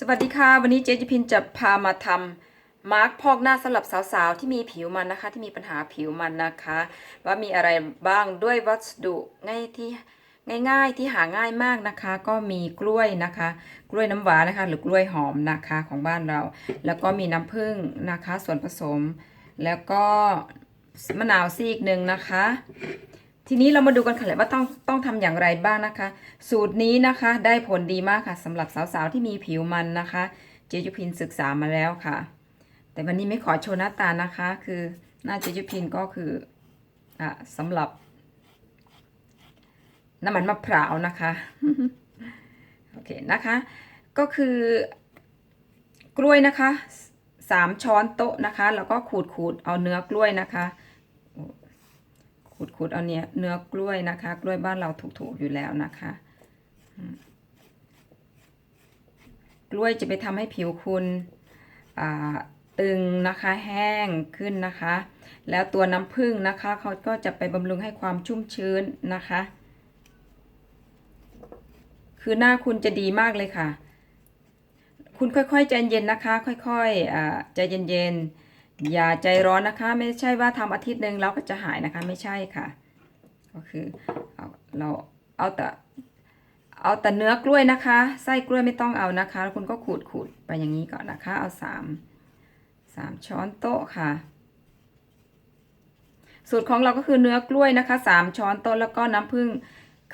สวัสดีค่ะ วันนี้เจ๊จิพินจะพามาทำมาร์กพอกหน้าสำหรับสาวๆ ที่มีผิวมันนะคะ ที่มีปัญหาผิวมันนะคะ ว่ามีอะไรบ้างด้วยวัสดุง่ายที่ง่ายๆที่หาง่ายมากนะคะ ก็มีกล้วยนะคะ กล้วยน้ำว้านะคะ หรือกล้วยหอมนะคะของบ้านเรา แล้วก็มีน้ำผึ้งนะคะ ส่วนผสม แล้วก็มะนาวซีกหนึ่งนะคะ ทีนี้เรามาดูกันค่ะแหละว่าต้องต้องทำอย่างไรบ้างนะคะ สูตรนี้นะคะได้ผลดีมากค่ะสำหรับสาวๆที่มีผิวมันนะคะ เจจุพินศึกษามาแล้วค่ะ แต่วันนี้ไม่ขอโชว์หน้าตานะคะ คือหน้าเจจุพินก็คืออะสำหรับ น้ำมันมะพร้าวนะคะโอเคนะคะ ก็คือกล้วยนะคะสามช้อนโต๊ะนะคะ แล้วก็ขูดขูดเอาเนื้อกล้วยนะคะ ขูดๆเอาเนี้ยเนื้อกล้วยนะคะ กล้วยบ้านเราถูกๆอยู่แล้วนะคะ กล้วยจะไปทำให้ผิวคุณตึงนะคะแห้งขึ้นนะคะ แล้วตัวน้ำผึ้งนะคะเขาก็จะไปบำรุงให้ความชุ่มชื้นนะคะ คือหน้าคุณจะดีมากเลยค่ะ คุณค่อยๆใจเย็นนะคะ ค่อยๆใจเย็นๆ อย่าใจร้อนนะคะ ไม่ใช่ว่าทำอาทิตย์หนึ่งแล้วก็จะหายนะคะ ไม่ใช่ค่ะ ก็คือเอาเราเอาแต่เอาแต่เนื้อกล้วยนะคะไส้กล้วยไม่ต้องเอานะคะแล้วคุณก็ขูดขูดไปอย่างนี้ก่อนนะคะ เอาสามสามช้อนโต๊ะค่ะ สูตรของเราก็คือเนื้อกล้วยนะคะสามช้อนโต๊ะแล้วก็น้ำผึ้ง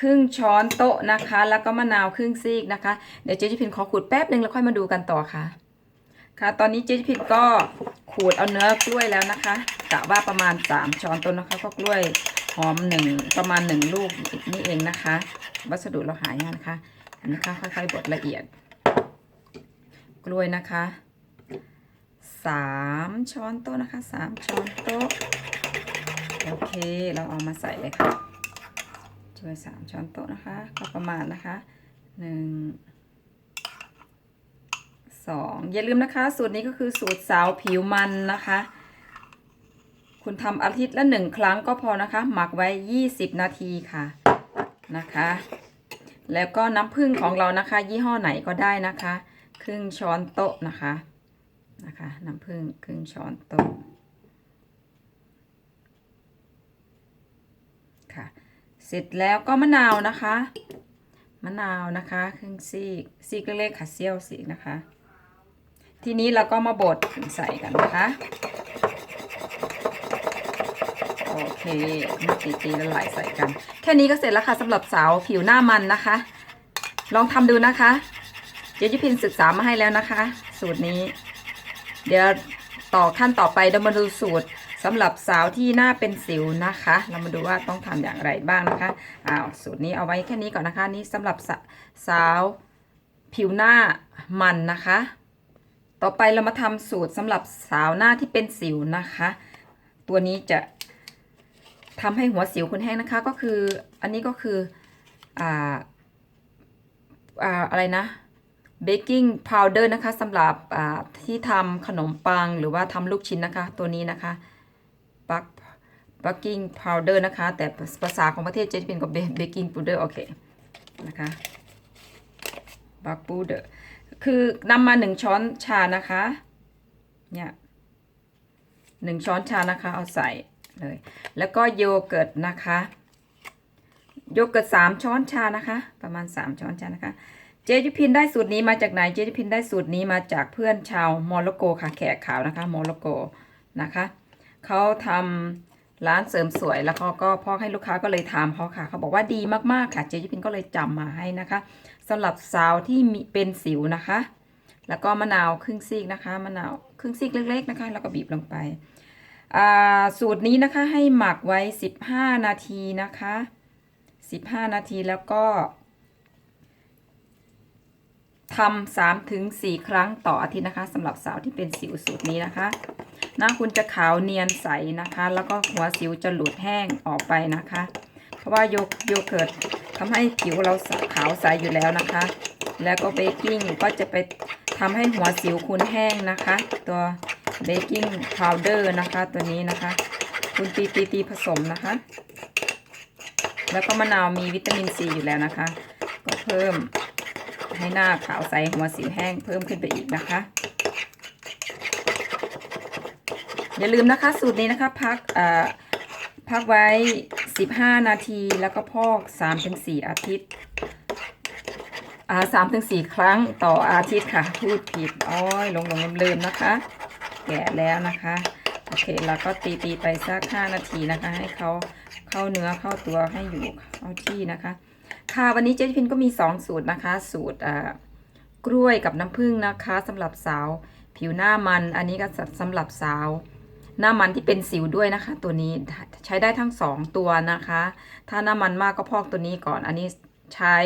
ครึ่งช้อนโต๊ะนะคะ แล้วก็มะนาวครึ่งซีกนะคะ เดี๋ยวเจ๊จิพินขอขูดแป๊บหนึ่งแล้วค่อยมาดูกันต่อค่ะ ค่ะ ตอนนี้เจ๊จิพินก็ขูดเอาเนื้อกล้วยแล้วนะคะกะว่าประมาณ 3 ช้อนโต๊ะนะคะ ก็กล้วยหอมหนึ่งประมาณ 1 ลูกนี่เองนะคะ วัสดุเราหายากนะคะอันนี้ค่ะค่อยๆบดละเอียด กล้วยนะคะ3ช้อนโต๊ะนะคะ3ช้อนโต๊ะโอเค เราเอามาใส่เลยค่ะช่วย3ช้อนโต๊ะนะคะ ก็ประมาณนะคะหนึ่ง สองอย่าลืมนะคะ สูตรนี้ก็คือสูตรสาวผิวมันนะคะ คุณทำอาทิตย์ละหนึ่งครั้งก็พอนะคะ หมักไว้ 20 นาทีค่ะนะคะ แล้วก็น้ำผึ้งของเรานะคะ ยี่ห้อไหนก็ได้นะคะ ครึ่งช้อนโต๊ะนะคะนะคะ น้ำผึ้งครึ่งช้อนโต๊ะค่ะ เสร็จแล้วก็มะนาวนะคะมะนาวนะคะ ครึ่งซีกซีกเล็กๆค่ะเซี่ยวซีกนะคะ ทีนี้เราก็มาบดใส่กันนะคะโอเคมาตีตีละลายใส่กัน แค่นี้ก็เสร็จแล้วค่ะสำหรับสาวผิวหน้ามันนะคะ ลองทำดูนะคะเจ๊ยุพินศึกษามาให้แล้วนะคะ สูตรนี้ เดี๋ยวต่อขั้นต่อไปเรามาดูสูตรสำหรับสาวที่หน้าเป็นสิวนะคะ เรามาดูว่าต้องทำอย่างไรบ้างนะคะอ้าวสูตรนี้เอาไว้แค่นี้ก่อนนะคะ นี่สำหรับสสาวผิวหน้ามันนะคะ ต่อไปเรามาทำสูตรสำหรับสาวหน้าที่เป็นสิวนะคะ ตัวนี้จะทำให้หัวสิวคุณแห้งนะคะ ก็คืออันนี้ก็คืออ่าอ่าอะไรนะเบกกิ้งพาวเดอร์นะคะสำหรับอ่าที่ทำขนมปังหรือว่าทำลูกชิ้นนะคะ ตัวนี้นะคะบักบักกิ้งพาวเดอร์นะคะ แต่ภาษาของประเทศเจเป็นกับเบกกิ้งพาวเดอร์โอเคนะคะบักปูเดอร์ คือนำมาหนึ่งช้อนชานะคะ เนี่ยหนึ่งช้อนชานะคะ เอาใส่เลย แล้วก็โยเกิร์ตนะคะ โยเกิร์ตสามช้อนชานะคะ ประมาณสามช้อนชานะคะ เจจุพินได้สูตรนี้มาจากไหน เจจุพินได้สูตรนี้มาจากเพื่อนชาวโมร็อกโกค่ะ แขกขาวนะคะโมร็อกโกนะคะเขาทำร้านเสริมสวยแล้วเขาก็พอให้ลูกค้าก็เลยถามเขาค่ะ เขาบอกว่าดีมากๆค่ะ เจจุพินก็เลยจำมาให้นะคะ สำหรับสาวที่มีเป็นสิวนะคะ แล้วก็มะนาวครึ่งซีกนะคะมะนาวครึ่งซีกเล็กๆนะคะ แล้วก็บีบลงไป สูตรนี้นะคะให้หมักไว้ 15 นาทีนะคะ 15 นาทีแล้วก็ทำสามถึงสี่ครั้งต่ออาทิตย์นะคะสำหรับสาวที่เป็นสิวสูตรนี้นะคะหน้าคุณจะขาวเนียนใสนะคะ แล้วก็หัวสิวจะหลุดแห้งออกไปนะคะ เพราะว่าโยโยเกิร์ต ทำให้ผิวเราขาวใสอยู่แล้วนะคะ แล้วก็เบกกิ้งก็จะไปทำให้หัวสิวคุณแห้งนะคะ ตัวเบกกิ้งพาวเดอร์นะคะ ตัวนี้นะคะ คุณตีตีตีผสมนะคะ แล้วก็มะนาวมีวิตามินซีอยู่แล้วนะคะ ก็เพิ่มให้หน้าขาวใสหัวสิวแห้งเพิ่มขึ้นไปอีกนะคะ อย่าลืมนะคะสูตรนี้นะคะพักอ่อพักไว้ 15 นาทีแล้วก็พอก 3-4 อาทิตย์อ่าสามถึงสี่ครั้งต่ออาทิตย์ค่ะพูดผิดอ้อยหลงหลงลืมลืมนะคะ แกะแล้วนะคะโอเคแล้วก็ตีตีไปสัก5นาทีนะคะ ให้เขาเข้าเนื้อเข้าตัวให้อยู่เข้าที่นะคะ ค่ะวันนี้เจ๊พินก็มี2สูตรนะคะ สูตรอ่ากล้วยกับน้ำผึ้งนะคะสำหรับสาว ผิวหน้ามันอันนี้ก็สำหรับสาว หน้ามันที่เป็นสิวด้วยนะคะ ตัวนี้ใช้ได้ทั้ง2ตัวนะคะ ถ้าหน้ามันมากก็พอกตัวนี้ก่อน อันนี้ใช้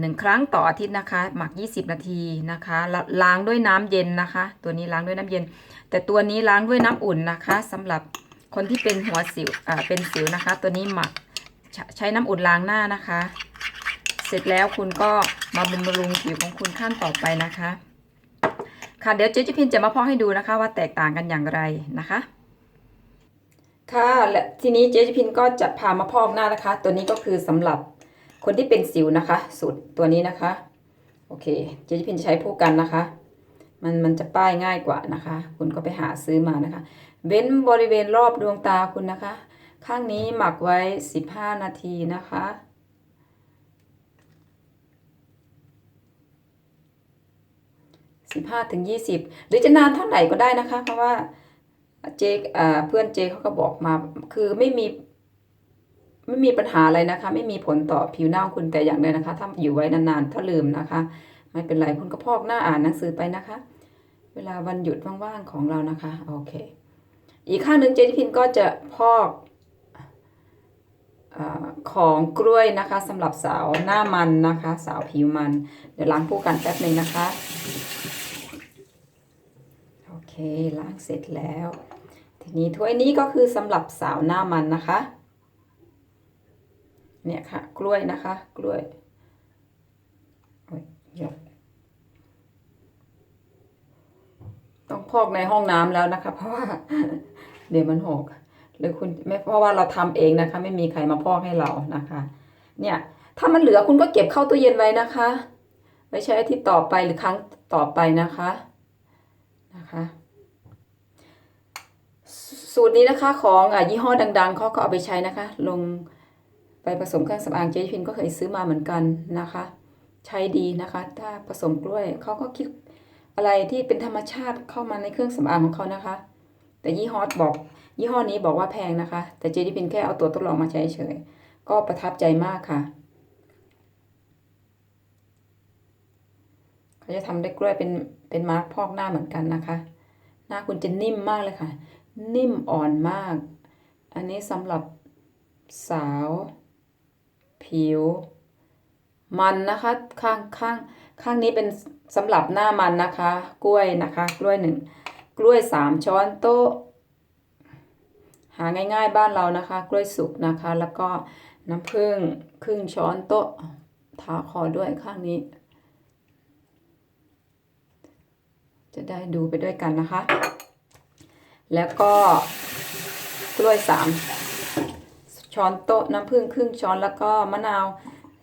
หนึ่งครั้งต่ออาทิตย์นะคะ หมัก 20 นาทีนะคะแล้วล้างด้วยน้ำเย็นนะคะ ตัวนี้ล้างด้วยน้ำเย็น แต่ตัวนี้ล้างด้วยน้ำอุ่นนะคะสำหรับคนที่เป็นหัวสิวอ่าเป็นสิวนะคะ ตัวนี้หมักใช้ใช้น้ำอุ่นล้างหน้านะคะ เสร็จแล้วคุณก็มาบำรุงผิวของคุณขั้นต่อไปนะคะ ค่ะเดี๋ยวเจ๊จิพินจะมาพอกให้ดูนะคะว่าแตกต่างกันอย่างไรนะคะ ค่ะและทีนี้เจ๊จิพินก็จะพามาพอกหน้านะคะ ตัวนี้ก็คือสำหรับคนที่เป็นสิวนะคะ สูตรตัวนี้นะคะ โอเค เจ๊จิพินจะใช้ผู้กันนะคะ มันมันจะป้ายง่ายกว่านะคะ คุณก็ไปหาซื้อมานะคะ เว้นบริเวณรอบดวงตาคุณนะคะ ข้างนี้หมักไว้ 15 นาทีนะคะ 15ถึง20 หรือจะนานเท่าไหร่ก็ได้นะคะ เพราะว่าเจอ่าเพื่อนเจเขาก็บอกมาคือไม่มีไม่มีปัญหาอะไรนะคะ ไม่มีผลต่อผิวหน้าของคุณแต่อย่างใดนะคะ ถ้าอยู่ไว้นานๆถ้าลืมนะคะ ไม่เป็นไรคุณก็พอกหน้าอ่านหนังสือไปนะคะ เวลาวันหยุดว่างๆของเรานะคะโอเค อีกข้างหนึ่งเจจิพินก็จะพอกอของกล้วยนะคะสำหรับสาวหน้ามันนะคะ สาวผิวมัน เดี๋ยวล้างผู้กันแป๊บหนึ่งนะคะ ล้างเสร็จแล้ว ทีนี้ถ้วยนี้ก็คือสำหรับสาวหน้ามันนะคะ เนี่ยค่ะ กล้วยนะคะ กล้วยยกต้องพอกในห้องน้ำแล้วนะคะ เพราะว่า เดี๋ยวมันหกหรือคุณไม่เพราะว่าเราทำเองนะคะ ไม่มีใครมาพอกให้เรานะคะ เนี่ยถ้ามันเหลือคุณก็เก็บเข้าตู้เย็นไว้นะคะ ไว้ใช้อาทิตย์ต่อไปหรือครั้งต่อไปนะคะ นะคะ สูตรนี้นะคะของอยี่ห้อดัง ๆเขาก็เอาไปใช้นะคะ ลงไปผสมเครื่องสำอางเจพินก็เคยซื้อมาเหมือนกันนะคะ ใช้ดีนะคะ ถ้าผสมกล้วยเขาก็คิดอะไรที่เป็นธรรมชาติเข้ามาในเครื่องสำอางของเขานะคะ แต่ยี่ห้อบอก ยี่ห้อนี้บอกว่าแพงนะคะ แต่เจดิพินแค่เอาตัวทดลองมาใช้เฉยก็ประทับใจมากค่ะเขาจะทำได้กล้วยเป็นเป็นมาร์กพอกหน้าเหมือนกันนะคะ หน้าคุณจะนิ่มมากเลยค่ะ นิ่มอ่อนมาก อันนี้สำหรับสาว ผิว มันนะคะข้างข้างข้างนี้เป็นสำหรับหน้ามันนะคะ กล้วยนะคะ กล้วยหนึ่งกล้วยสามช้อนโต๊ะ หาง่ายๆบ้านเรานะคะ กล้วยสุกนะคะ แล้วก็น้ำผึ้งครึ่งช้อนโต๊ะทาคอด้วยข้างนี้ จะได้ดูไปด้วยกันนะคะ แล้วก็กล้วยสามช้อนโต๊ะน้ำผึ้งครึ่งช้อนแล้วก็มะนาว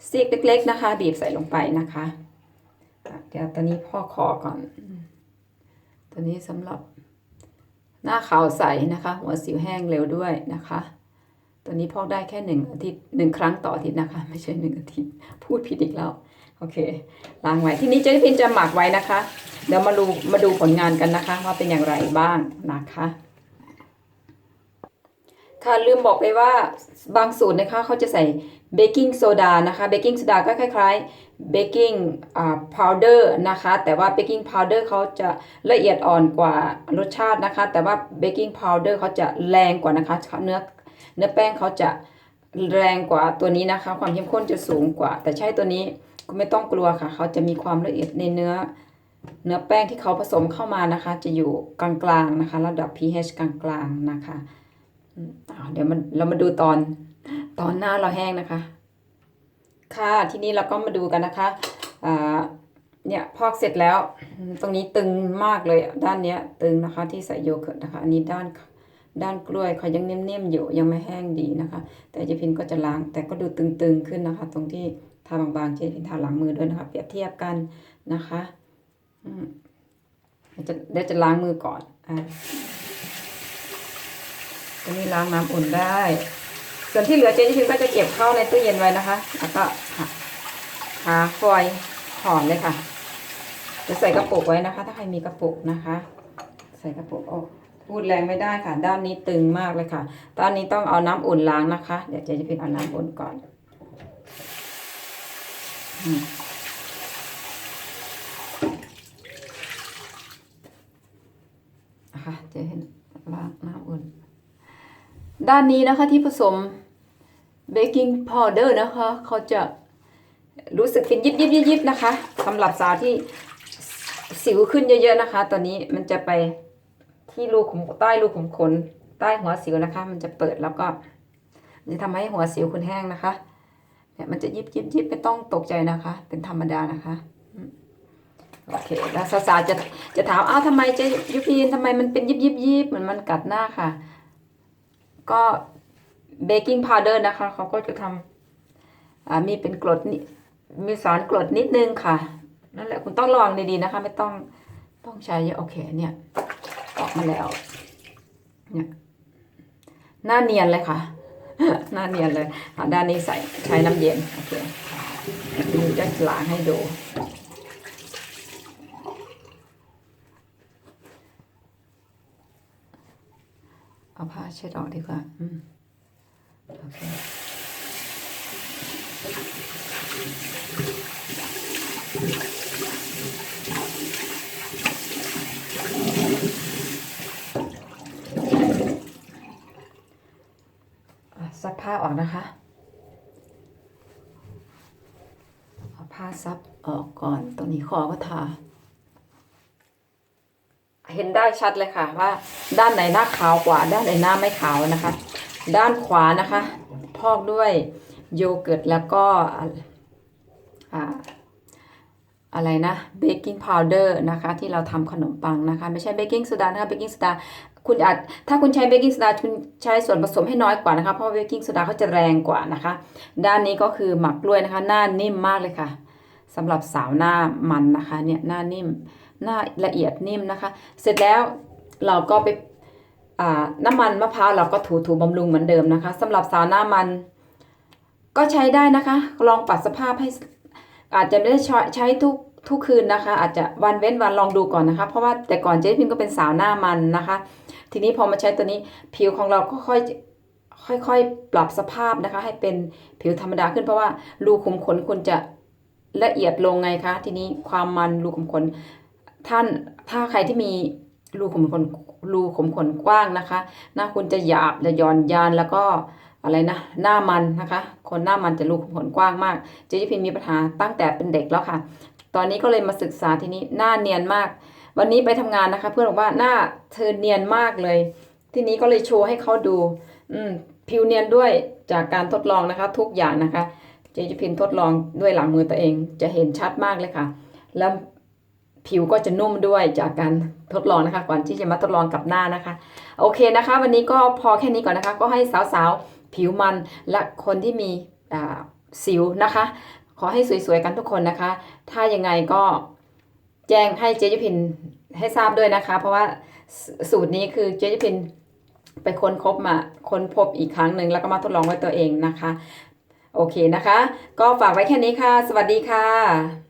ซีกเล็ก ๆ นะคะ บีบใส่ลงไปนะคะ เดี๋ยวตอนนี้พ่อขอก่อน ตัวนี้สำหรับหน้าขาวใสนะคะ หัวสิวแห้งเร็วด้วยนะคะตัวนี้พอกได้แค่หนึ่งอาทิตย์หนึ่งครั้งต่ออาทิตย์นะคะ ไม่ใช่หนึ่งอาทิตย์ พูดผิดอีกแล้ว โอเคล้างไว้ทีนี้เจ๊พินจะหมักไว้นะคะ เดี๋ยวมาดูมาดูผลงานกันนะคะ ว่าเป็นอย่างไรบ้างนะคะ ค่ะลืมบอกไปว่าบางสูตรนะคะเขาจะใส่เบกกิ้งโซดานะคะเบกกิ้งโซดาก็คล้ายๆเบกกิ้งอ่าพาวเดอร์นะคะ แต่ว่าเบกกิ้งพาวเดอร์เขาจะละเอียดอ่อนกว่ารสชาตินะคะ แต่ว่าเบกกิ้งพาวเดอร์เขาจะแรงกว่านะคะเนื้อเนื้อแป้งเขาจะแรงกว่าตัวนี้นะคะ ความเข้มข้นจะสูงกว่า แต่ใช้ตัวนี้ ก็ไม่ต้องกลัวค่ะ เขาจะมีความละเอียดในเนื้อ เนื้อแป้งที่เขาผสมเข้ามานะคะ จะอยู่กลางๆนะคะ ระดับ pH กลางๆนะคะอืมอ่าเดี๋ยวมันเรามาดูตอนตอนหน้าเราแห้งนะคะ ค่ะทีนี้เราก็มาดูกันนะคะอ่าเนี่ยพอกเสร็จแล้ว ตรงนี้ตึงมากเลยด้านเนี้ย ตึงนะคะที่ใส่โยเกิร์ตนะคะ อันนี้ด้านด้านกล้วยเขายังเนิ่มๆอยู่ยังไม่แห้งดีนะคะ แต่เจพินก็จะล้างแต่ก็ดูตึงๆขึ้นนะคะ ตรงที่ ทาบางๆเจพินทาหลังมือด้วยนะคะ เปรียบเทียบกันนะคะเดี๋ยวจะเดี๋ยวจะล้างมือก่อนอะตรงนี้ล้างน้ำอุ่นได้ ส่วนที่เหลือเจพินก็จะเก็บเข้าในตู้เย็นไว้นะคะ แล้วก็หาหาฟอยห่อเลยค่ะ จะใส่กระปุกไว้นะคะ ถ้าใครมีกระปุกนะคะ ใส่กระปุกโอ้พูดแรงไม่ได้ค่ะ ด้านนี้ตึงมากเลยค่ะ ด้านนี้ต้องเอาน้ำอุ่นล้างนะคะ เดี๋ยวเจจะพิมเอาน้ำอุ่นก่อน นะคะเจะเห็นล้างน้ำอุ่น ด้านนี้นะคะที่ผสมเบกกิ้งพาวเดอร์นะคะ เขาจะรู้สึกเป็นยิบยิบยิบยิบนะคะสำหรับสาวที่สิวขึ้นเยอะๆนะคะ ตอนนี้มันจะไปที่รูขุมใต้รูขุมขน ใต้หัวสิวนะคะ มันจะเปิดแล้วก็จะทำให้หัวสิวคุณแห้งนะคะ เนี่ยมันจะยิบยิบยิบไม่ต้องตกใจนะคะ เป็นธรรมดานะคะโอเคแล้วสาวๆจะจะถามอ้าวทำไมจะยุพีนทำไมมันเป็นยิบยิบยิบเหมือนมันกัดหน้าค่ะ ก็เบกกิ้งพาวเดอร์นะคะเขาก็จะทำอ่ามีเป็นกรดนิมีสารกรดนิดนึงค่ะนั่นแหละคุณต้องระวังดีๆนะคะ ไม่ต้องต้องใช้เยอะโอเคเนี่ย ออกมาแล้ว เนี่ยหน้าเนียนเลยค่ะ หน้าเนียนเลยอะด้านนี้ใส่ใช้น้ำเย็นโอเคดูจะล้างให้ดูเอาผ้าเช็ดออกดีกว่า อืม โอเคอ ซักผ้าออกนะคะ เอาผ้าซับออกก่อน ตรงนี้คอก็ทา เห็นได้ชัดเลยค่ะว่า ด้านไหนหน้าขาวกว่า ด้านไหนหน้าไม่ขาวนะคะ ด้านขวานะคะ พอกด้วยโยเกิร์ตแล้วก็อ่าอะไรนะเบกกิ้งพาวเดอร์นะคะที่เราทำขนมปังนะคะ ไม่ใช่เบกกิ้งโซดานะคะเบกกิ้งโซดา คุณอาจถ้าคุณใช้เบกกิ้งโซดาคุณใช้ส่วนผสมให้น้อยกว่านะคะเพราะเบกกิ้งโซดาเขาจะแรงกว่านะคะ ด้านนี้ก็คือหมักกล้วยนะคะ หน้านิ่มมากเลยค่ะสำหรับสาวหน้ามันนะคะเนี่ยหน้านิ่ม หน้าละเอียดนิ่มนะคะ เสร็จแล้วเราก็ไปอ่าน้ำมันมะพร้าวเราก็ถูถูบำรุงเหมือนเดิมนะคะสำหรับสาวหน้ามัน ก็ใช้ได้นะคะ ลองปรับสภาพให้อาจจะไม่ได้ใช้ใช้ทุกทุกคืนนะคะ อาจจะวันเว้นวันลองดูก่อนนะคะ เพราะว่าแต่ก่อนเจ๊พิมก็เป็นสาวหน้ามันนะคะ ทีนี้พอมาใช้ตัวนี้ผิวของเราก็ค่อยค่อยๆ ปรับสภาพนะคะ ให้เป็นผิวธรรมดาขึ้นเพราะว่ารูขุมขนคุณจะละเอียดลงไงคะ ทีนี้ความมันรูขุมขนท่านถ้าใครที่มีรูขุมขนรูขุมขนกว้างนะคะหน้าคุณจะหยาบจะย่อนยานแล้วก็อะไรนะหน้ามันนะคะ คนหน้ามันจะรูขุมขนกว้างมาก เจจิพินมีปัญหาตั้งแต่เป็นเด็กแล้วค่ะ ตอนนี้ก็เลยมาศึกษาทีนี้หน้าเนียนมาก วันนี้ไปทำงานนะคะ เพื่อนบอกว่าหน้าเธอเนียนมากเลย ทีนี้ก็เลยโชว์ให้เขาดู อืมผิวเนียนด้วยจากการทดลองนะคะ ทุกอย่างนะคะ เจจิพินทดลองด้วยหลังมือตัวเอง จะเห็นชัดมากเลยค่ะ แล้วผิวก็จะนุ่มด้วยจากการทดลองนะคะ ก่อนที่จะมาทดลองกับหน้านะคะ โอเคนะคะ วันนี้ก็พอแค่นี้ก่อนนะคะ ก็ให้สาวๆ ผิวมันและคนที่มีสิวนะคะ ขอให้สวยๆกันทุกคนนะคะ ถ้ายังไงก็ แจ้งให้เจยุพินให้ทราบด้วยนะคะ เพราะว่าสูตรนี้คือเจยุพินไปค้นคบมาค้นพบอีกครั้งหนึ่งแล้วก็มาทดลองไว้ตัวเองนะคะ โอเคนะคะ ก็ฝากไว้แค่นี้ค่ะ สวัสดีค่ะ